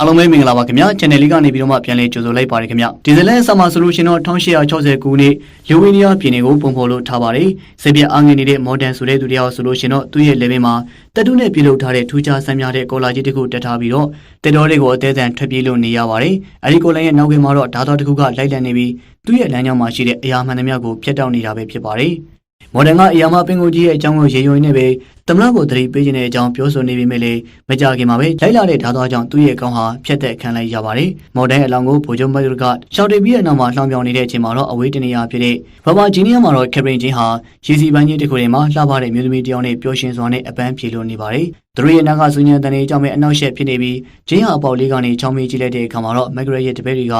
အားလုံးပဲမင်္ဂလာပါခင်ဗျာ channel လေးကနေပြီးတော့မှပြန်လည်ကြိုဆိုလိုက်ပါတယ်ခင်ဗျာဒီဇလန်ဆာမှာဆိုလို့ရှိရင်တော့1860ခုနှစ်လူဝီနီယာပြည်နယ်ကိုပုံဖော်လို့ထားပါတယ်စိတ်ပြအားငယ်နေတဲ့ modern ဆိုတဲ့သူတယောက်ဆိုလို့ရှိရင်တော့သူ့ရဲ့ level မှာတက်တုနဲ့ပြုလုပ်ထားတဲ့ထူးခြားဆန်းများတဲ့ကောလာကြီးတစ်ခုတက်ထားပြီးတော့တက်တော်တွေကိုအသေးအံထွက်ပြေးလို့နေရပါတယ်အဲဒီကောလာရဲ့နောက်ကမှာတော့ဓာတ်တော်တစ်ခုကလိုက်လံနေပြီးသူ့ရဲ့လမ်းကြောင်းမှာရှိတဲ့အရာမှန်သမျှကိုဖျက်တောက်နေတာပဲဖြစ်ပါတယ် မော်ဒန်ကအရာမပင်ကိုကြီးရဲ့အကြောင်းကိုရေရွံနေပဲသမရကိုသတိပေးခြင်းတဲ့အကြောင်းပြောဆိုနေပေမဲ့လည်းမကြခင်မှာပဲလိုက်လာတဲ့ဓာတ်သွားကြောင့်သူ့ရဲ့ကောင်းဟာဖျက်သက်ခံလိုက်ရပါတယ်။မော်ဒန်အလောင်းကိုဗိုလ်ချုပ်မက်ဒကရှောက်တေပြီးတဲ့နောက်မှာလှောင်ပြောင်နေတဲ့အချိန်မှာတော့အဝေးတနေရာဖြစ်တဲ့ဘာဘာဂျီနီယာမှာတော့ကက်ပရင်ချင်းဟာရေစီပန်းကြီးတစ်ခုထဲမှာလှပတဲ့မျိုးသမီးတစ်ယောက်နဲ့ပျော်ရွှင်စွာနဲ့အပန်းဖြေလို့နေပါတယ်။သူတို့ရဲ့နောက်ကဆူညံတန်တွေအကြောင်းပဲအနောက်ရှက်ဖြစ်နေပြီးဂျင်းဟာအပေါက်လေးကနေချောင်းမေးကြည့်လိုက်တဲ့အခါမှာတော့မက်ဂရက်ရဲ့တပည့်တွေက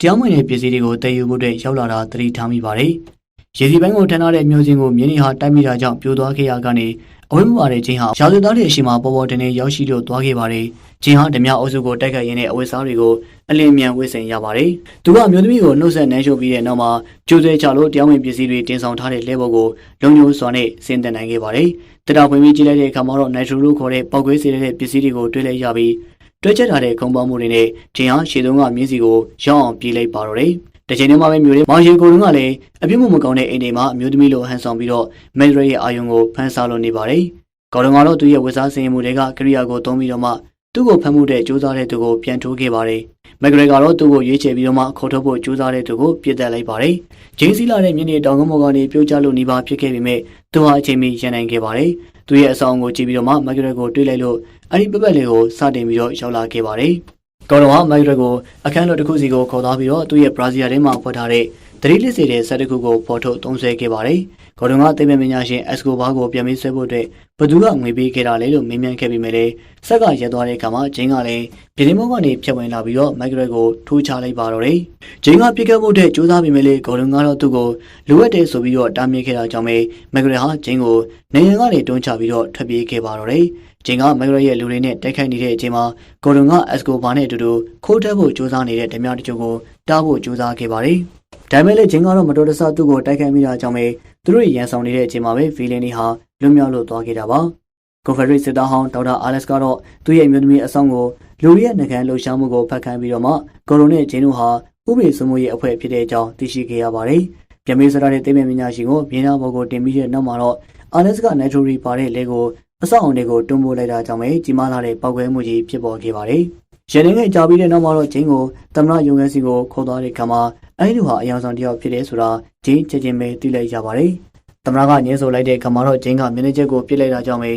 တရားမဝင်တဲ့ပစ္စည်းတွေကိုတည်ယူဖို့အတွက်ရောက်လာတာသတိထားမိပါတယ်။ ရေစီပိုင်းကိုထမ်းထားတဲ့မျိုးစင်းကိုမြင်းနေဟာတိုက်မိတာကြောင့်ပြိုသွားခဲ့ရကနေအဝိမပါတဲ့ချင်းဟာရာဇသားတွေအရှိမပေါ်ပေါ်တင်နေရောက်ရှိလို့သွားခဲ့ပါတယ်။ချင်းဟာဓမြအုပ်စုကိုတိုက်ခိုက်ရင်းနဲ့အဝတ်စားတွေကိုအလင်းမြန်ဝစ်ဆင်ရပါတယ်။သူကမျိုးသမီးကိုနှုတ်ဆက်နှမ်းရှုပ်ပြီးတဲ့နောက်မှာကျိုးဆွဲချလို့တရားဝင်ပစ္စည်းတွေတင်ဆောင်ထားတဲ့လဲဘော်ကိုလုံညိုစွာနဲ့ဆင်းသက်နိုင်ခဲ့ပါတယ်။တတာဖွင့်ပြီးကြည့်လိုက်တဲ့အခါမှာတော့နိုက်ထရိုလို့ခေါ်တဲ့ပောက်ကွဲစေတဲ့ပစ္စည်းတွေကိုတွေ့လိုက်ရပြီးတွဲချက်ထားတဲ့ခုံပေါင်းမှုတွေနဲ့ချင်းဟာရှေ့တုန်းကမြင်းစီကိုရောက်အောင်ပြေးလိုက်ပါတော့တယ်။ တချိန်တည်းမှာပဲမျိုးလေးမောင်ရီကိုတုံးကလည်းအပြစ်မှုမကောင်းတဲ့အိမ်တွေမှာအမျိုးသမီးလိုဟန်ဆောင်ပြီးတော့မက်ဒရရဲ့အာယုံကိုဖန်ဆာလို့နေပါတယ်။ကော်တုံကတော့သူ့ရဲ့ဝတ်စားစင်မှုတွေကကရိယာကိုသုံးပြီးတော့မှသူ့ကိုဖမ်းမှုတဲ့ကြိုးစားတဲ့သူကိုပြန်ထိုးခဲ့ပါတယ်။မက်ဂရေကတော့သူ့ကိုရွေးချယ်ပြီးတော့မှခေါ်ထုတ်ဖို့ကြိုးစားတဲ့သူကိုပြစ်တက်လိုက်ပါတယ်။ဂျင်းစီလာတဲ့မြင်းနေတောင်ကမော်ကနေပြုတ်ကျလို့နေပါဖြစ်ခဲ့ပေမဲ့သူဟာအချိန်မီရန်နိုင်ခဲ့ပါတယ်။သူ့ရဲ့အဆောင်ကိုကြည့်ပြီးတော့မှမက်ဂရေကိုတွေးလိုက်လို့အဲ့ဒီပပက်လေးကိုစတင်ပြီးတော့ရောက်လာခဲ့ပါတယ်။ ကော်တော်ဟာမိုက်ရက်ကိုအခန်းတော်တစ်ခုစီကိုခေါ်သွားပြီးတော့သူ့ရဲ့ဘရာဇီးယားထဲမှာဖွက်ထားတဲ့သတိလစ်စေတဲ့ဆက်တစ်ခုကိုဖော်ထုတ်သုံးဆွဲခဲ့ပါတယ်။ကော်တော်ကသိပ္ပံပညာရှင်အက်စကိုဘာကိုပြန်ပြီးဆွဲဖို့အတွက်ဘသူကငွေပေးခဲ့တာလဲလို့မေးမြန်းခဲ့ပြီးမြဲလေဆက်ကရက်သွားတဲ့အခါမှာဂျင်းကလည်းပြည်င်းမောကနေဖြတ်ဝင်လာပြီးတော့မိုက်ရက်ကိုထိုးချလိုက်ပါတော့တယ်။ဂျင်းကပြစ်ခတ်ဖို့အတွက်ကြိုးစားပြီးမြဲလေကော်တော်ကတော့သူ့ကိုလိုအပ်တယ်ဆိုပြီးတော့တားမြစ်ခဲ့တာကြောင့်ပဲမိုက်ရက်ဟာဂျင်းကိုနေရန်ကနေတွန်းချပြီးတော့ထွက်ပြေးခဲ့ပါတော့တယ်။ ဂျင်ကမက်ဂရရဲ့လူတွေနဲ့တိုက်ခိုက်နေတဲ့အချိန်မှာဂေါ်ဒွန်ကအက်စကိုဘာနဲ့အတူတူခိုးတက်ဖို့ကြိုးစားနေတဲ့ဓမြတချို့ကိုတားဖို့ကြိုးစားခဲ့ပါတယ်။ဒါပေမဲ့လည်းဂျင်ကတော့မတော်တဆသူ့ကိုတိုက်ခိုက်မိတာကြောင့်ပဲသူတို့ရန်ဆောင်နေတဲ့အချိန်မှာပဲဗီလင်နီဟာလွတ်မြောက်လို့သွားခဲ့တာပါ။ကွန်ဖက်ဒရိတ်စစ်သားဟောင်းဒေါက်တာအာလက်စ်ကတော့သူ့ရဲ့အမျိုးသမီးအဆောင်ကိုလူတွေရဲ့နှကန်းလှုပ်ရှားမှုကိုဖတ်ခိုင်းပြီးတော့မှဂေါ်ဒွန်နဲ့ဂျင်တို့ဟာဥပဒေစိုးမိုးရေးအဖွဲ့ဖြစ်တဲ့အကြောင်းသိရှိခဲ့ရပါတယ်။ပြန်မေးစရတဲ့တိမ်မြပညာရှင်ကိုမြင်းသားဘော်ကိုတင်ပြီးတဲ့နောက်မှာတော့အာလက်စ်ကနိုက်ထရိုရီပါတဲ့လေကို အဆောက်အုံတွေကိုတွန်းပို့လိုက်တာကြောင့်ပဲကြီးမားလာတဲ့ပောက်ကွဲမှုကြီးဖြစ်ပေါ်ခဲ့ပါတယ်။ရန်နေငယ်ကြာပြီးတဲ့နောက်မှာတော့ဂျင်းကိုသမရယုံငယ်စီကိုခေါ်သွားတဲ့ခါမှာအဲဒီလူဟာအယောင်ဆောင်တစ်ယောက်ဖြစ်တယ်ဆိုတာဂျင်းချက်ချင်းပဲသိလိုက်ရပါတယ်။သမရကညှင်းဆိုလိုက်တဲ့ခါမှာတော့ဂျင်းကမျက်နှာချက်ကိုပြစ်လိုက်တာကြောင့်ပဲ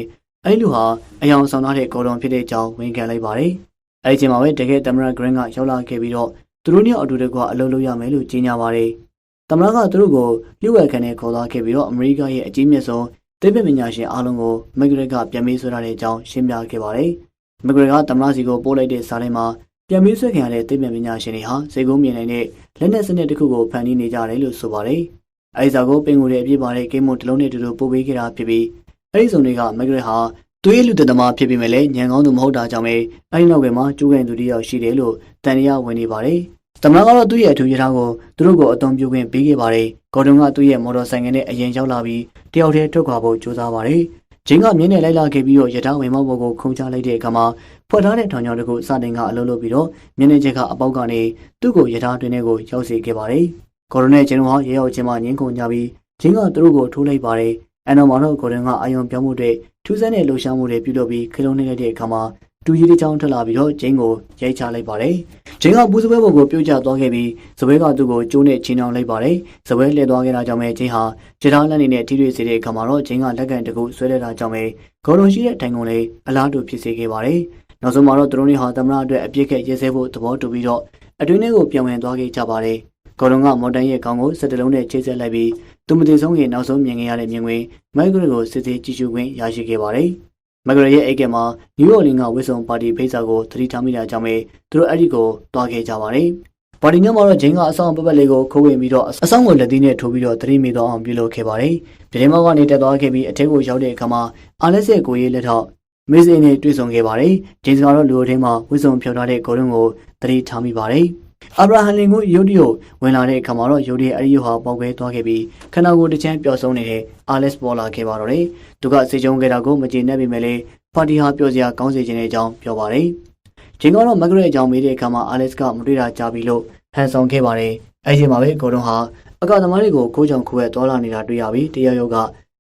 အဲဒီလူဟာအယောင်ဆောင်ထားတဲ့ဂေါ်ဒွန်ဖြစ်တဲ့အကြောင်းဝန်ခံလိုက်ပါတယ်။အဲဒီချိန်မှာပဲတကယ်သမရဂရင်းကရောက်လာခဲ့ပြီးတော့သူတို့နှစ်ယောက်အတူတကွအလုပ်လုပ်ရမယ်လို့ကြေညာပါတယ်။သမရကသူတို့ကိုလျှို့ဝှက်ခံနဲ့ခေါ်သွားခဲ့ပြီးတော့အမေရိကရဲ့အကြီးမြတ်ဆုံး သိပ္ပံပညာရှင်အားလုံးကိုမက်ဂရက်ကပြန်ပြီးဆွဲထားတဲ့အကြောင်းရှင်းပြခဲ့ပါတယ်။မက်ဂရက်ကသမရစီကိုပို့လိုက်တဲ့စာထဲမှာပြန်ပြီးဆွဲခံရတဲ့သိပ္ပံပညာရှင်တွေဟာစေကုန်းမြင်နိုင်တဲ့လက်နက်စနစ်တစ်ခုကိုဖန်တီးနေကြတယ်လို့ဆိုပါတယ်။အဲဒီစာကိုပင်ကိုယ်ရဲ့အပြည့်ပါတဲ့ဂိမ်းမွန်တစ်လုံးနဲ့အတူတူပို့ပေးခဲ့တာဖြစ်ပြီးအဲဒီစုံတွေကမက်ဂရက်ဟာသွေးလူတသမားဖြစ်ပြီးမဲ့လည်းညံကောင်းသူမဟုတ်တာကြောင့်ပဲအဲဒီနောက်ကမှာကျိုးကန်သူတယောက်ရှိတယ်လို့တန်ရဝင်နေပါတယ်။ သမရကတော့သူ့ရဲ့အထူးရထားကိုသူတို့ကိုအသုံးပြုခွင့်ပေးခဲ့ပါတယ်။ဂေါ်ဒွန်ကသူ့ရဲ့မော်တော်ဆိုင်ကနဲ့အရင်ရောက်လာပြီးတယောက်တည်းထွက်ခွာဖို့ကြိုးစားပါတယ်။ဂျင်းကမြင်းနဲ့လိုက်လာခဲ့ပြီးတော့ရထားဝင်မောက်ဘော်ကိုခုံချလိုက်တဲ့အခါမှာဖွက်ထားတဲ့ထောင်ချောင်းတစ်ခုစတင်ကအလုံးလို့ပြီးတော့မြင်းနဲ့ချက်ကအပေါက်ကနေသူ့ကိုရထားတွင်ထဲကိုရောက်စေခဲ့ပါတယ်။ဂေါ်ဒွန်နဲ့ဂျင်းတို့ဟာရဲရောက်ချင်းမှငင်းခုန်ကြပြီးဂျင်းကသူတို့ကိုထိုးလိုက်ပါတယ်။အန်တော်မောင်တို့ဂေါ်ဒွန်ကအယုံပြောင်းမှုတွေထူးဆန်းတဲ့လှူရှားမှုတွေပြုလုပ်ပြီးခလုံးနေလိုက်တဲ့အခါမှာ တူကြီးတစ်ချောင်းထွက်လာပြီးတော့ဂျင်းကိုရိုက်ချလိုက်ပါတယ်။ဂျင်းကပူးစပွဲပေါ်ကိုပြုတ်ကျသွားခဲ့ပြီးစပွဲကသူ့ကိုကျိုးနဲ့ချင်းအောင်လိုက်ပါတယ်။စပွဲလှည့်သွားခဲ့တာကြောင့်ပဲဂျင်းဟာဂျထားလက်နေနဲ့ထိတွေ့စေတဲ့အခါမှာတော့ဂျင်းကလက်ကန်တကူဆွဲလိုက်တာကြောင့်ပဲဂေါ်ဒွန်ရှိတဲ့တိုင်ကုန်လေးအလားတူဖြစ်စေခဲ့ပါတယ်။နောက်ဆုံးမှာတော့သူတို့တွေဟာသမရအတွက်အပြစ်ကရဲစဲဖို့သဘောတူပြီးတော့အတွင်းထဲကိုပြန်ဝင်သွားခဲ့ကြပါတယ်။ဂေါ်ဒွန်ကမော်တန်ရဲ့ခေါင်းကိုစက်တလုံးနဲ့ချိတ်ဆက်လိုက်ပြီးသူမတည်ဆုံးရင်နောက်ဆုံးမြင်ခဲ့ရတဲ့မြင်ကွင်းမိုက်ကရကိုစစ်စစ်ကြည့်ရှုခွင့်ရရှိခဲ့ပါတယ်။ မဂရရဲ့အိတ်ကမှာနယူးယောက်လင်ကဝစ်ဆုံပါတီဖိတ်စာကိုသတိထားမိတာကြောင့်ပဲသူတို့အဲ့ဒီကိုတွားခဲ့ကြပါတယ်။ပါတီညမှာတော့ဂျင်းကအဆောင်ပပက်လေးကိုခိုးဝင်ပြီးတော့အဆောင်ကိုလက်သီးနဲ့ထိုးပြီးတော့သတိမိတော့အောင်ပြုလုပ်ခဲ့ပါတယ်။ပြည်မောက်ကနေတက်သွားခဲ့ပြီးအထက်ကိုရောက်တဲ့အခါမှာအာလက်စ်ရဲ့ကိုရေးလက်ထောက်မေ့စင်းနဲ့တွေ့ဆုံခဲ့ပါတယ်။ဂျင်းစကတော့လူအထင်းမှာဝစ်ဆုံဖြော်ထားတဲ့ဂိုးလုံးကိုသတိထားမိပါတယ်။ အာဗရာဟံလင်ကိုယုတ်တရုတ်ဝင်လာတဲ့အခါမှာတော့ယုတ်တရအရီယိုဟာပေါက်ကွဲသွားခဲ့ပြီးခန္ဓာကိုယ်တစ်ချမ်းပျော်ဆုံးနေတဲ့အာလက်စ်ပေါ်လာခဲ့ပါတော့တယ်။သူကစေချုံခဲ့တာကိုမကျေနပ်ပေမဲ့လည်းပါတီဟာပျော်စရာကောင်းစေခြင်းတဲ့အကြောင်းပြောပါတယ်။ဂျင်းကတော့မက်ဂရက်အကြောင်းမေးတဲ့အခါမှာအာလက်စ်ကမတွေ့တာကြားပြီလို့ဟန်ဆောင်ခဲ့ပါတယ်အဲ့ဒီမှာပဲဂေါ်ဒွန်ဟာအကသမားတွေကိုကိုးကြောင်ခိုးရဲတော်လာနေတာတွေ့ရပြီးတရားရုံးက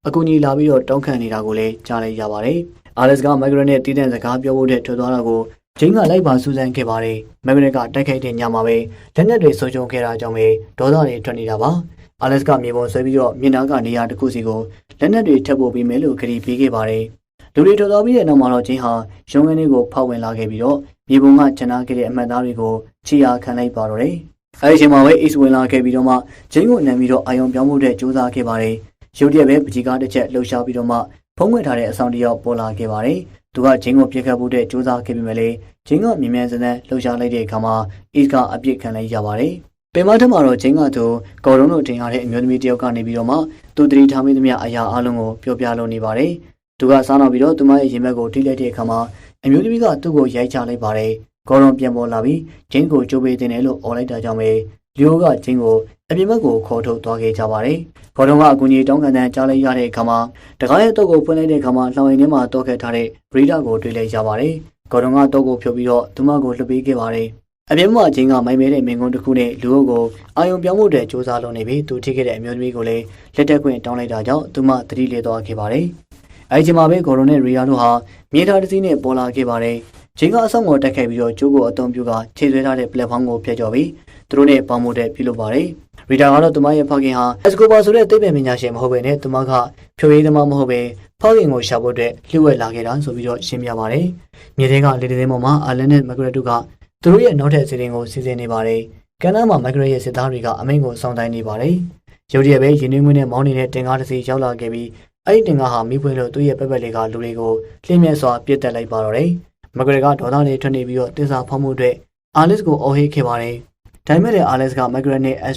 အကူကြီးလာပြီးတော့တောင်းခံနေတာကိုလည်းကြားလိုက်ရပါတယ်အာလက်စ်ကမက်ဂရက်နဲ့တည်တဲ့စကားပြောဖို့တဲ့ထွက်သွားတာကို ဂျင်းကလိုက်ပါစူးစမ်းခဲ့ပါတယ်မက်ဂရက်ကတိုက်ခိုက်တဲ့ညမှာပဲလက်နက်တွေဆုံးရှုံးခဲ့တာကြောင့်ပဲဒေါသတွေထွက်နေတာပါအာလက်စ်ကမြေပုံဆွဲပြီးတော့မြင်နာကနေရာတစ်ခုစီကိုလက်နက်တွေထပ်ပို့ပေးမယ်လို့ကြေညာပေးခဲ့ပါတယ်လူတွေတော်တော်ပြီးတဲ့နောက်မှာတော့ဂျင်းဟာရုံးခန်းလေးကိုဖောက်ဝင်လာခဲ့ပြီးတော့မြေပုံကချန်နာခဲ့တဲ့အမှတ်သားတွေကိုချီယာခံလိုက်ပါတော့တယ်အဲဒီအချိန်မှာပဲ Ace ဝင်လာခဲ့ပြီးတော့မှဂျင်းကိုနံပြီးတော့အာယုံပြောင်းဖို့တဲ့စူးစမ်းခဲ့ပါတယ်ရုတ်တရက်ပဲပကြီးကားတစ်ချက်လှုပ်ရှားပြီးတော့မှဖုံးခွင့်ထားတဲ့အဆောင်တစ်ယောက်ပေါ်လာခဲ့ပါတယ် သူကဂျင်းကိုပြစ်ခတ်ဖို့တဲ့စူးစမ်းခဲ့ပေမဲ့လည်းဂျင်းကမြင်မြန်စံလှုပ်ရှားလိုက်တဲ့အခါမှာအစ်ကအပြစ်ခံလိုက်ရပါတယ်။ပင်မထက်မှာတော့ဂျင်းကသူကော်ရုံးတို့တင်ရတဲ့အမျိုးသမီးတစ်ယောက်ကနေပြီးတော့မှသူတတိထားမိသမျှအရာအလုံးကိုပြောပြလို့နေပါတယ်။သူကစားနောက်ပြီးတော့သူမရဲ့ရင်ဘက်ကိုထိလိုက်တဲ့အခါမှာအမျိုးသမီးကသူ့ကိုရိုက်ချလိုက်ပါတယ်။ကော်ရုံးပြန်ပေါ်လာပြီးဂျင်းကိုကြိုးပေးတင်တယ်လို့អော်လိုက်တာကြောင့်ပဲလီယိုကဂျင်းကိုအပြင်ဘက်ကိုခေါ်ထုတ်သွားခဲ့ကြပါတယ်။ ခေါ်တော့ကအကူကြီးတောင်းခံတဲ့ကြားလိုက်ရတဲ့အခါမှာတကားရဲ့တော့ကိုဖွင့်လိုက်တဲ့အခါမှာလှောင်ရင်ထဲမှာတောက်ခဲ့ထားတဲ့ဘရီဒါကိုတွေ့လိုက်ရပါတယ်ခေါ်တော့ကတော့ကိုဖြုတ်ပြီးတော့သူမကိုလှုပ်ပေးခဲ့ပါတယ်အပြင်မှာချင်းကမိုင်မဲတဲ့မင်ကွန်းတစ်ခုနဲ့လူအုပ်ကိုအာယုံပြောင်းဖို့အတွက်စူးစမ်းလုပ်နေပြီးသူထိခဲ့တဲ့အမျိုးသမီးကိုလည်းလက်တက်ခွင့်တောင်းလိုက်တာကြောင့်သူမသတိလေသွားခဲ့ပါတယ်။အဲဒီချိန်မှာပဲဂေါ်ရိုနဲ့ရီယာတို့ဟာမြေထားတစ်စီးနဲ့ပေါ်လာခဲ့ပါတယ်။ချင်းကအဆောင်ကိုတက်ခဲ့ပြီးတော့ကျိုးကိုအုံပြုကခြေဆွဲထားတဲ့ပလက်ဖောင်းကိုဖျက်ကျော်ပြီးသူတို့နဲ့ပေါင်းမှုတဲ့ပြုလုပ်ပါတယ်။ ရီတာကတော့သူမရဲ့ဖခင်ဟာအက်စကိုပါဆိုတဲ့သိပ္ပံပညာရှင်မဟုတ်ဘဲနဲ့သူမကဖြိုရေးသမားမဟုတ်ဘဲဖခင်ကိုရှာဖို့အတွက်လှုပ်ဝက်လာခဲ့တာဆိုပြီးတော့ရှင်းပြပါတယ်။မြေထဲကလေတဲပေါ်မှာအာလန်နဲ့မက်ဂရက်တို့ကသူတို့ရဲ့နောက်ထပ်စီစဉ်ကိုစီစဉ်နေပါတယ်။ကန်နာမှာမက်ဂရက်ရဲ့စစ်သားတွေကအမိန့်ကိုစောင့်တိုင်းနေပါတယ်။ရုတ်တရက်ပဲရင်းနှီးမှုနဲ့မောင်းနေတဲ့တင်ကားတစ်စီးရောက်လာခဲ့ပြီးအဲ့ဒီတင်ကားဟာမိဖွေးလို့သူ့ရဲ့ပက်ပက်လေးကလူတွေကိုလှည့်မြဲစွာပြစ်တက်လိုက်ပါတော့တယ်။မက်ဂရက်ကဒေါသတွေထွက်နေပြီးတော့တင်စာဖောက်မှုအတွက်အာလစ်ကိုအော်ဟစ်ခဲ့ပါတယ်။ဒါပေမဲ့လည်းအာလစ်ကမက်ဂရက်နဲ့အ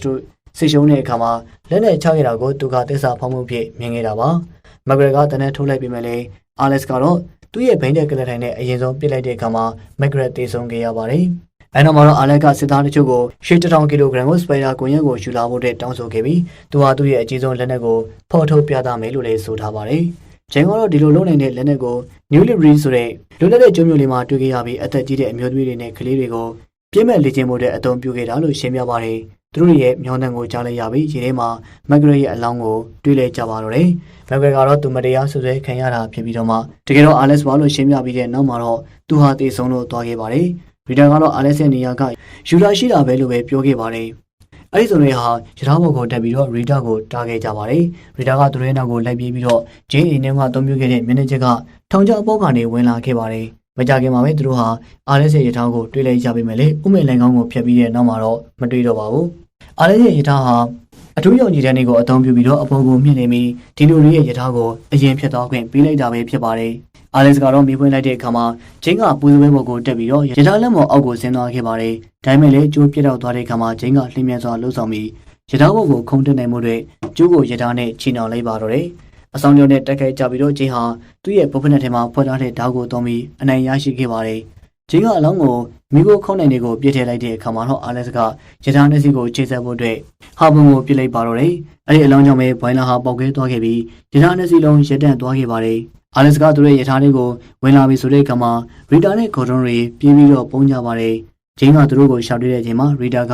က်စထရိုဆီရှုံးတဲ့အခါမှာလက်နဲ့ချခဲ့တာကိုသူကတင်စာဖောက်မှုဖြစ်မြင်ခဲ့တာပါ။မက်ဂရက်ကတနက်ထိုးလိုက်ပြီးမှလည်းအာလစ်ကတော့သူ့ရဲ့ဘိန်းတဲ့ကလထိုင်နဲ့အရင်ဆုံးပစ်လိုက်တဲ့အခါမှာမက်ဂရက်တေဆုံးခဲ့ရပါတယ်။အဲနောက်မှာတော့အာလက်ကစစ်သားတချို့ကိုရှေ့တထောင်ကီလိုဂရမ်ကိုစပိုင်ဒါကွန်ရက်ကိုယူလာဖို့တဲ့တောင်းဆိုခဲ့ပြီးသူဟာသူ့ရဲ့အကြီးဆုံးလက်နက်ကိုဖော်ထုတ်ပြသမယ်လို့လည်းဆိုထားပါတယ်။ဂျန်ကတော့ဒီလိုလုပ်နိုင်တဲ့လက်နက်ကို New Liberty ဆိုတဲ့လွတ်လပ်တဲ့ကျွန်းမျိုးလေးမှာတွေ့ခဲ့ရပြီးအသက်ကြီးတဲ့အမျိုးသမီးတွေနဲ့ကလေးတွေကိုပြည့်မဲ့လေ့ကျင့်မှုတဲ့အသုံးပြုခဲ့တာလို့ရှင်းပြပါတယ်။ သူတို့ရဲ့မျောနှံကိုကြားလိုက်ရပြီးရေထဲမှာမက်ဂရက်ရဲ့အလောင်းကိုတွေ့လဲကြပါတော့တယ်။မက်ဂရက်ကတော့သူမတရားဆွဆွဲခံရတာဖြစ်ပြီးတော့မှတကယ်တော့အာလက်စ်ဘာလို့ရှင်းပြပြီးတဲ့နောက်မှာတော့သူဟာတည်ဆုံးလို့သွားခဲ့ပါတယ်။ရီတာကတော့အာလက်စ်ရဲ့နေရာကယူလာရှိတာပဲလို့ပဲပြောခဲ့ပါတယ်။အဲ့ဒီဆိုရင်ဟာရထားဘော်ကိုတက်ပြီးတော့ရီတာကိုတားခဲ့ကြပါတယ်။ရီတာကသူရဲ့နောက်ကိုလိုက်ပြေးပြီးတော့ဂျင်းအိမ်ထဲမှာအသုံးပြုခဲ့တဲ့မန်နေဂျာကထောင်ချအပေါက်ကနေဝင်လာခဲ့ပါတယ်။ မကြခင်မှာပဲသူတို့ဟာအာလက်စ်ရဲ့ရထားကိုတွေ့လိုက်ကြပြီမယ်လေဥမေလိုင်ကောင်းကိုဖျက်ပြီးတဲ့နောက်မှာတော့မတွေ့တော့ပါဘူး။အာလက်စ်ရဲ့ရထားဟာအထူးယုံကြည်တဲ့နေကိုအသုံးပြုပြီးတော့အပေါ်ကိုမြင့်နေပြီးဒီလိုလေးရဲ့ရထားကိုအရင်ဖြတ်သွားခွင့်ပေးလိုက်တာပဲဖြစ်ပါတယ်။အာလက်စ်ကတော့မိဖွင့်လိုက်တဲ့အခါမှာဂျင်းကပူစပွဲပေါ်ကိုတက်ပြီးတော့ရထားလက်မော်အောက်ကိုဆင်းသွားခဲ့ပါတယ်။ဒါပေမဲ့လည်းကျိုးပြတ်တော့သွားတဲ့အခါမှာဂျင်းကလှိမ့်မြန်စွာလှုပ်ဆောင်ပြီးရထားဘော်ကိုခုန်တက်နိုင်မှုတွေကျိုးကိုရထားနဲ့ချီနှောင်လိုက်ပါတော့တယ်။ အဆောင်ကျော်နဲ့တက်ခိုက်ကြပြီးတော့ဂျင်းဟာသူ့ရဲ့ပုဖက်နဲ့ထဲမှာဖွက်ထားတဲ့ဓာတ်ကိုသုံးပြီးအနိုင်ရရှိခဲ့ပါတယ်။ဂျင်းကအလောင်းကိုမိကိုခုံနိုင်တွေကိုပြစ်ထည့်လိုက်တဲ့အခါမှာတော့အာလက်စ်ကရထားနှစီကိုခြေဆက်ဖို့အတွက်ဟာဘုံကိုပြစ်လိုက်ပါတော့တယ်။အဲဒီအလောင်းကြောင့်ပဲဘွိုင်လာဟာပေါက်ခဲသွားခဲ့ပြီးရထားနှစီလုံးရက်တန့်သွားခဲ့ပါတယ်။အာလက်စ်ကသူ့ရဲ့ရထားလေးကိုဝင်လာပြီဆိုတဲ့အခါမှာရီတာနဲ့ဂေါ်ဒွန်တွေပြေးပြီးတော့ပုံကြပါတယ်။ဂျင်းကသူတို့ကိုရှောက်တွေ့တဲ့အချိန်မှာရီတာက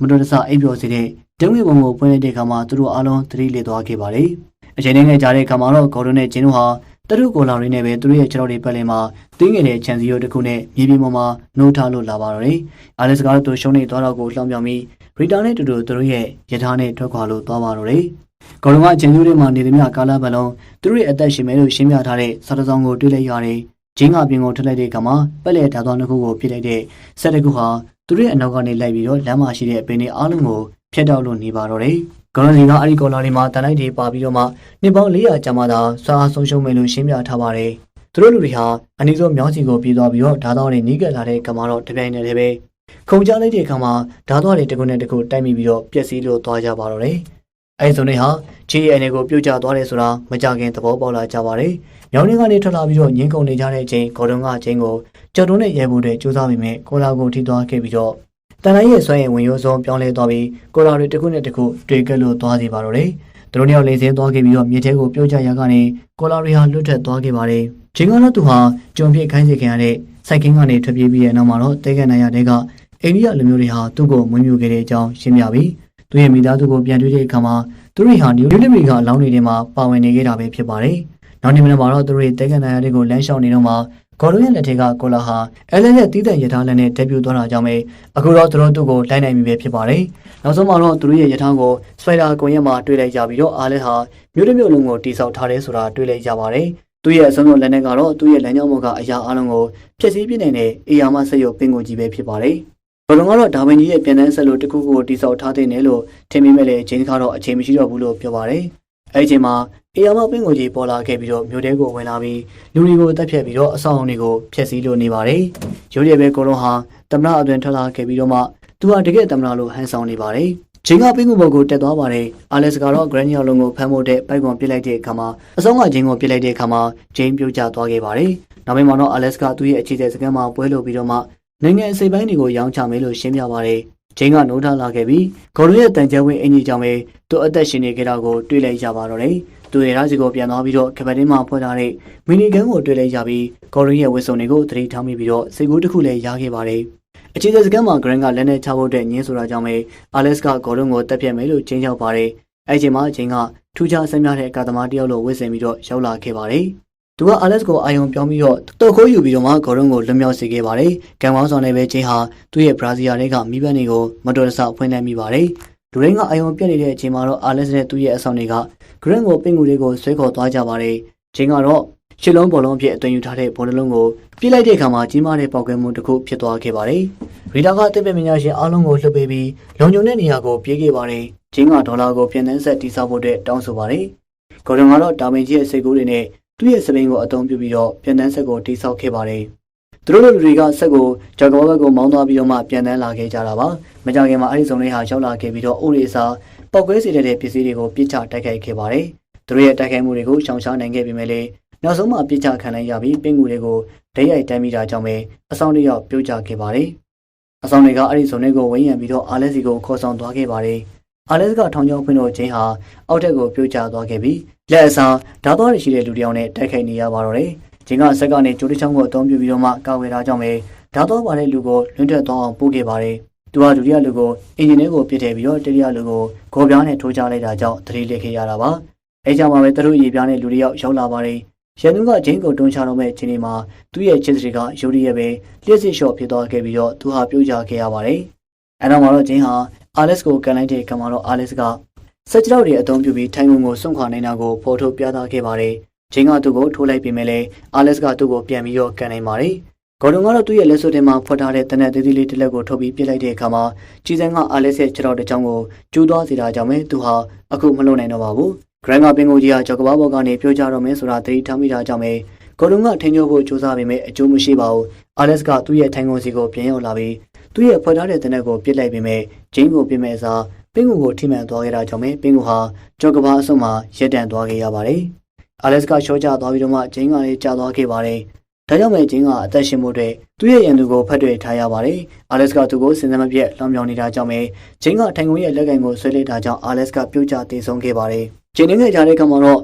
မတော်တဆအိပ်ပျော်စေတဲ့တံငွေပုံကိုဖွင့်လိုက်တဲ့အခါမှာသူတို့အားလုံးသတိလစ်သွားခဲ့ပါတယ်။ အချိန်နဲ့ကြာတဲ့အခါမှာတော့ဂေါ်ဒွန်နဲ့ဂျင်းတို့ဟာတရုတ်ကိုလာရင်းနဲ့ပဲသူတို့ရဲ့ခြေထောက်တွေပတ်လည်မှာတင်းငယ်တဲ့ခြံစည်းရိုးတစ်ခုနဲ့မြေပြင်ပေါ်မှာနှိုးထားလို့လာပါတော့တယ်။အာလက်စ်ကတော့သူရှုံးနေသွားတော့ကိုလှောင်ပြောင်ပြီးရီတာနဲ့တူတူသူတို့ရဲ့ရထားနဲ့ထွက်ခွာလို့သွားပါတော့တယ်။ကော်လုံကခြံစည်းရိုးတွေမှာနေသမျှကာလာဘလုံးသူတို့ရဲ့အသက်ရှင်မဲလို့ရှင်းပြထားတဲ့စာတစောင်းကိုတွေ့လိုက်ရတယ်။ဂျင်းကပြင်ကိုထွက်လိုက်တဲ့အခါမှာပက်လက်ဓာတ်သွားနှစ်ခုကိုပြစ်လိုက်တဲ့ဆက်တစ်ခုဟာသူတို့ရဲ့အနောက်ကနေလိုက်ပြီးတော့လမ်းမှာရှိတဲ့အပင်တွေအားလုံးကိုဖျက်တောက်လို့နေပါတော့တယ်။ ကော်လုံကအဲ့ဒီကော်လာတွေမှာတန်လိုက်တွေပါပြီးတော့မှနှစ်ပေါင်း400ကျမှသာဆွာအားဆုံးရှုံးမယ်လို့ရှင်းပြထားပါတယ်။သူတို့လူတွေဟာအနည်းဆုံးမြောင်းစီကိုပြေးသွားပြီးတော့ဓာတ်တော်တွေနီးကပ်လာတဲ့ကမာတော့တပြိုင်နက်တည်းပဲခုံချလိုက်တဲ့အခါမှာဓာတ်တော်တွေတစ်ခုနဲ့တစ်ခုတိုက်မိပြီးတော့ပျက်စီးလို့သွားကြပါတော့တယ်။အဲဒီဆိုနေဟာချီအနေကိုပြုတ်ကျသွားတယ်ဆိုတာမကြခင်သဘောပေါက်လာကြပါတယ်။မြောင်းတွေကနေထွက်လာပြီးတော့ငင်းကုန်နေကြတဲ့အချိန်ဂေါ်ဒွန်ကအချိန်ကိုကြော်တုံးနဲ့ရဲဖို့တဲ့စူးစမ်းမိမဲ့ကိုလာကိုထိသွားခဲ့ပြီးတော့ တန်တိုင်းရဲ့ဆွဲရင်ဝင်ရိုးစုံပြောင်းလဲသွားပြီးကိုလာတွေတစ်ခုနဲ့တစ်ခုတွေ့ကဲလို့သွားစီပါတော့တယ်။သူတို့နှစ်ယောက်လေးစင်းသွားခဲ့ပြီးတော့မြေထဲကိုပြုတ်ကျရာကနေကိုလာတွေဟာလွတ်ထက်သွားခဲ့ပါတယ်။ဂျင်းကတော့သူဟာကြုံဖြစ်ခိုင်းစေခင်ရတဲ့စိုက်ကင်းကနေထွက်ပြေးပြီးတဲ့နောက်မှာတော့တဲကန်နိုင်ရတဲ့ကအိန္ဒိယလူမျိုးတွေဟာသူ့ကိုမွေးမြူခဲ့တဲ့အကြောင်းရှင်းပြပြီးသူရဲ့မိသားစုကိုပြန်တွေ့တဲ့အခါမှာသူတို့ဟာနျူလီမီကအလောင်းတွေထဲမှာပါဝင်နေခဲ့တာပဲဖြစ်ပါတယ်။နောက်နေ့မနက်မှာတော့သူတို့ရဲ့တဲကန်နိုင်ရတဲ့ကိုလမ်းလျှောက်နေတော့မှ ဂေါ်လိုရဲ့လက်ထက်ကကိုလာဟာအဲလက်ရဲ့တီးတန့်ရထားလက်နဲ့တက်ပြူသွားတာကြောင့်ပဲအခုတော့သူတို့သူ့ကိုလိုက်နိုင်ပြီပဲဖြစ်ပါတယ်။နောက်ဆုံးမှာတော့သူတို့ရဲ့ရထားကိုစပိုင်ဒါကွန်ရက်မှာတွေ့လိုက်ကြပြီးတော့အားလဲဟာမြို့တစ်မြို့လုံးကိုတိစောက်ထားတယ်ဆိုတာတွေ့လိုက်ကြပါတယ်။သူ့ရဲ့အဆုံးစွန်လက်နဲ့ကတော့သူ့ရဲ့လမ်းကြောင်းပေါ်ကအရာအလုံးကိုဖျက်ဆီးပြနေတဲ့အေယာမဆက်ရုပ်ပင်ကိုကြီးပဲဖြစ်ပါတယ်။ဘလုံးကတော့ဒါဝင်ကြီးရဲ့ပြန်တန်းဆက်လို့တစ်ခုခုကိုတိစောက်ထားတဲ့နယ်လို့ထင်မိမဲ့လေဂျင်းကတော့အချိန်မရှိတော့ဘူးလို့ပြောပါတယ်။ အဲဒီအချိန်မှာအေယာမပင်ကိုကြီးပေါ်လာခဲ့ပြီးတော့မြို့ထဲကိုဝင်လာပြီးလူတွေကိုတက်ဖြတ်ပြီးတော့အဆောင်အုံတွေကိုဖျက်ဆီးလို့နေပါတယ်။ရုပ်ရည်ပဲကိုလုံးဟာတမနာအတွင်ထွက်လာခဲ့ပြီးတော့မှသူဟာတကယ်တမနာလို့ဟန်ဆောင်နေပါတယ်။ဂျင်းကပင်ကိုဘော်ကိုတက်သွားပါတယ်။အာလက်စ်ကတော့ဂရန်နီယောလုံးကိုဖမ်းဖို့တဲ့ပိုက်ကွန်ပစ်လိုက်တဲ့အခါမှာအဆုံးကဂျင်းကိုပစ်လိုက်တဲ့အခါမှာဂျင်းပြုတ်ကျသွားခဲ့ပါတယ်။နောက်ပိုင်းမှာတော့အာလက်စ်ကသူ့ရဲ့အခြေတဲ့စကန်မှာပွဲလို့ပြီးတော့မှနိုင်ငံအစိပ်ပိုင်းတွေကိုရောင်းချမယ်လို့ရှင်းပြပါတယ်။ ဂျင်းကနိုးထလာခဲ့ပြီးဂေါ်ရိုရဲ့တန်ကြဝင်းအင်ကြီးကြောင့်ပဲသူအသက်ရှင်နေကြတာကိုတွေ့လိုက်ရပါတော့တယ်။သူရဲ့ရာစီကိုပြန်သွားပြီးတော့ကပတင်းမှာဖွင့်ထားတဲ့မီနီဂန်ကိုတွေ့လိုက်ရပြီးဂေါ်ရိုရဲ့ဝစ်စုံတွေကိုသတိထားမိပြီးတော့စိတ်ကူးတစ်ခုလည်းရခဲ့ပါတယ်။အခြေတဲ့စကန်မှာဂရန်ကလက်နဲ့ချဖို့တဲ့ညင်းဆိုတာကြောင့်ပဲအာလက်စ်ကဂေါ်ရိုကိုတက်ပြတ်မယ်လို့ချင်းချောက်ပါတယ်။အဲ့ဒီမှာဂျင်းကထူးခြားဆန်းပြတဲ့ကာသမားတယောက်လိုဝစ်ဆင်ပြီးတော့ရောက်လာခဲ့ပါတယ်။ သူကအာလက်စ်ကိုအာယုံပြောင်းပြီးတော့တော့ခိုးယူပြီးတော့မှဂေါ်ရုံကိုလွတ်မြောက်စေခဲ့ပါတယ်။ကံကောင်းဆောင်နဲ့ပဲချင်းဟာသူ့ရဲ့ဘရာဇီယာတွေကမိဘတွေကိုမတော်တဆဖွင့်လှစ်မိပါတယ်။လူရင်းကအာယုံပြတ်နေတဲ့အချိန်မှာတော့အာလက်စ်နဲ့သူ့ရဲ့အဆောင်တွေကဂရန်ကိုပင်ကူလေးကိုဆွဲခေါ်သွားကြပါတယ်။ချင်းကတော့ရှစ်လုံးဘောလုံးအဖြစ်အသွင်ယူထားတဲ့ဘောလုံးကိုပြစ်လိုက်တဲ့အခါမှာကြီးမားတဲ့ပေါက်ကွဲမှုတစ်ခုဖြစ်သွားခဲ့ပါတယ်။ရီတာကအသိပညာရှင်အားလုံးကိုလှုပ်ပေးပြီးလုံခြုံတဲ့နေရာကိုပြေးခဲ့ပါတယ်။ချင်းကဒေါ်လာကိုပြန်နှန်းဆက်တိစောက်ဖို့အတွက်တောင်းဆိုပါတယ်။ဂေါ်ဒန်ကတော့တာမင်ကြီးရဲ့စိတ်ကူးတွေနဲ့ သူ့ရဲ့စပင်းကိုအသုံးပြုပြီးတော့ပြန်နှန်းဆက်ကိုတိစောက်ခဲ့ပါတယ်။သူတို့လူတွေကဆက်ကိုဂျာကောဘက်ကိုမောင်းသွားပြီးတော့မှပြန်နှန်းလာခဲ့ကြတာပါ။မကြခင်မှာအဲ့ဒီစုံလေးဟာရောက်လာခဲ့ပြီးတော့အိုရီစာပောက်ကွဲစေတဲ့ပစ္စည်းတွေကိုပြစ်ချတိုက်ခိုက်ခဲ့ပါတယ်။သူတို့ရဲ့တိုက်ခိုက်မှုတွေကိုရှောင်ရှားနိုင်ခဲ့ပေမဲ့လည်းနောက်ဆုံးမှပြစ်ချခံလိုက်ရပြီးပင်ကူတွေကိုဒိတ်ရိုက်တမ်းမိတာကြောင့်ပဲအဆောင်တွေရောက်ပြုတ်ကျခဲ့ပါတယ်။အဆောင်တွေကအဲ့ဒီစုံလေးကိုဝိရံပြီးတော့အာလက်စီကိုခေါ်ဆောင်သွားခဲ့ပါတယ်။ အာလက်စ်ကထောင်ချောင်းဖွင့်တော့ချင်းဟာအောက်ထက်ကိုပြုတ်ကျသွားခဲ့ပြီးလက်အစားဓာတ်သွားရရှိတဲ့လူတစ်ယောက်နဲ့တိုက်ခိုက်နေရပါတော့တယ်။ချင်းကဆက်ကနေကျိုးတစ်ချောင်းကိုအသုံးပြုပြီးတော့မှကာဝယ်တာကြောင့်ပဲဓာတ်သွားပါတဲ့လူကိုလွန့်ထွက်သွားအောင်ပို့ခဲ့ပါတယ်။သူကဒုတိယလူကိုအင်ဂျင်ထဲကိုပစ်ထည့်ပြီးတော့တတိယလူကိုဂေါ်ပြားနဲ့ထိုးချလိုက်တာကြောင့်သတိလစ်ခဲ့ရတာပါ။အဲကြောင့်မှပဲသူတို့ရေပြားနဲ့လူတစ်ယောက်ရောက်လာပါတယ်။ရန်သူကဂျင်းကိုတွန်းချတော့မဲ့ချိန်ဒီမှာသူ့ရဲ့ချစ်စရီကယူရီရဲ့ပဲလျှက်စစ်လျှော့ဖြစ်သွားခဲ့ပြီးတော့သူဟာပြုတ်ကျခဲ့ရပါတယ်။အဲနောက်မှာတော့ဂျင်းဟာ အာလက်စ်ကိုကန်လိုက်တဲ့ကံမှာတော့အာလက်စ်ကဆက်ကြောက်တွေအသုံးပြုပြီးထိုင်ကုန်ကိုစွန့်ခွာနိုင်တာကိုဖော်ထုတ်ပြသခဲ့ပါတယ်။ဂျင်းကသူ့ကိုထိုးလိုက်ပေမဲ့လည်းအာလက်စ်ကသူ့ကိုပြန်ပြီးတော့ကန်နိုင်ပါတယ်။ဂေါ်ဒွန်ကတော့သူ့ရဲ့လက်စွပ်ထဲမှာဖွက်ထားတဲ့တနက်သေးသေးလေးတစ်လက်ကိုထုတ်ပြီးပြစ်လိုက်တဲ့အခါမှာကြီးစံကအာလက်စ်ရဲ့ခြေထောက်တစ်ချောင်းကိုကျူးသွားစေတာကြောင့်ပဲသူဟာအခုမလုပ်နိုင်တော့ပါဘူး။ဂရန်ကပင်ကိုကြီးကကြောက်ကဘာဘော်ကနေပြောကြတော့မယ်ဆိုတာသတိထားမိတာကြောင့်ပဲဂေါ်ဒွန်ကထင်ကြဖို့စူးစမ်းပေမဲ့အကျိုးမရှိပါဘူး။အာလက်စ်ကသူ့ရဲ့ထိုင်ကုန်စီကိုပြန်ရောက်လာပြီး သူ့ရဲ့ဖွက်ထားတဲ့တနက်ကိုပြစ်လိုက်ပေမဲ့ဂျင်းကိုပြစ်မဲ့အစားပင်ကူကိုထိမှန်သွားခဲ့တာကြောင့်ပဲပင်ကူဟာကြောက်ကဘာအဆုတ်မှာရက်တန့်သွားခဲ့ရပါတယ်။အာလက်စ်ကရှော့ချသွားပြီးတော့မှဂျင်းကလည်းကြာသွားခဲ့ပါတယ်။ဒါကြောင့်ပဲဂျင်းကအသက်ရှင်မှုတွေသူ့ရဲ့ရန်သူကိုဖတ်တွေ့ထားရပါတယ်။အာလက်စ်ကသူ့ကိုစင်စမပြက်လောင်ပြောင်နေတာကြောင့်ပဲဂျင်းကထိုင်ကုန်ရဲ့လက်ကင်ကိုဆွဲလိုက်တာကြောင့်အာလက်စ်ကပြုတ်ကျတည်ဆုံးခဲ့ပါတယ်။ဂျင်းနဲ့ကြားတဲ့ခါမှာတော့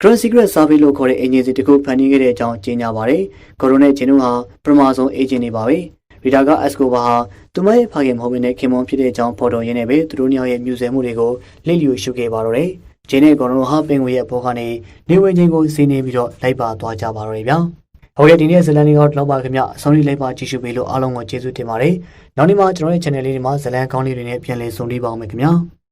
Grand Secret Survey လို့ခေါ်တဲ့အင်ဂျင်စီတစ်ခုဖန်တီးခဲ့တဲ့အကြောင်းကြေညာပါတယ်။ကိုရိုနဲ့ဂျင်းတို့ဟာပထမဆုံးအေဂျင်တွေပါပဲ။ ရီတာက Escobar ဟာသူမရဲ့ဖခင်မဟုတ်ဘဲနဲ့ခင်မွန်ဖြစ်တဲ့အကြောင်းဖော်တော်ရင်းနဲ့ပဲသူတို့နှစ်ယောက်ရဲ့မြူဆယ်မှုတွေကိုလိလျူရှုခဲ့ပါတော့တယ်။ဂျင်းနဲ့ကိုရိုဟာပင်ငွေရဲ့ဘောကနေနေဝင်ချင်းကိုစီးနေပြီးတော့လိုက်ပါသွားကြပါတော့တယ်ဗျာ။ဟုတ်ကဲ့ဒီနေ့ဇလန်လေးကတော့တော့ပါခင်ဗျအဆုံးလေးလိုက်ပါကြည့်ရှုပေးလို့အားလုံးကိုကျေးဇူးတင်ပါတယ်။နောက်နေ့မှကျွန်တော်ရဲ့ channel လေးဒီမှာဇလန်ကောင်းလေးတွေနဲ့ပြန်လည်ဆုံတွေ့ပါအောင်မယ်ခင်ဗျာ။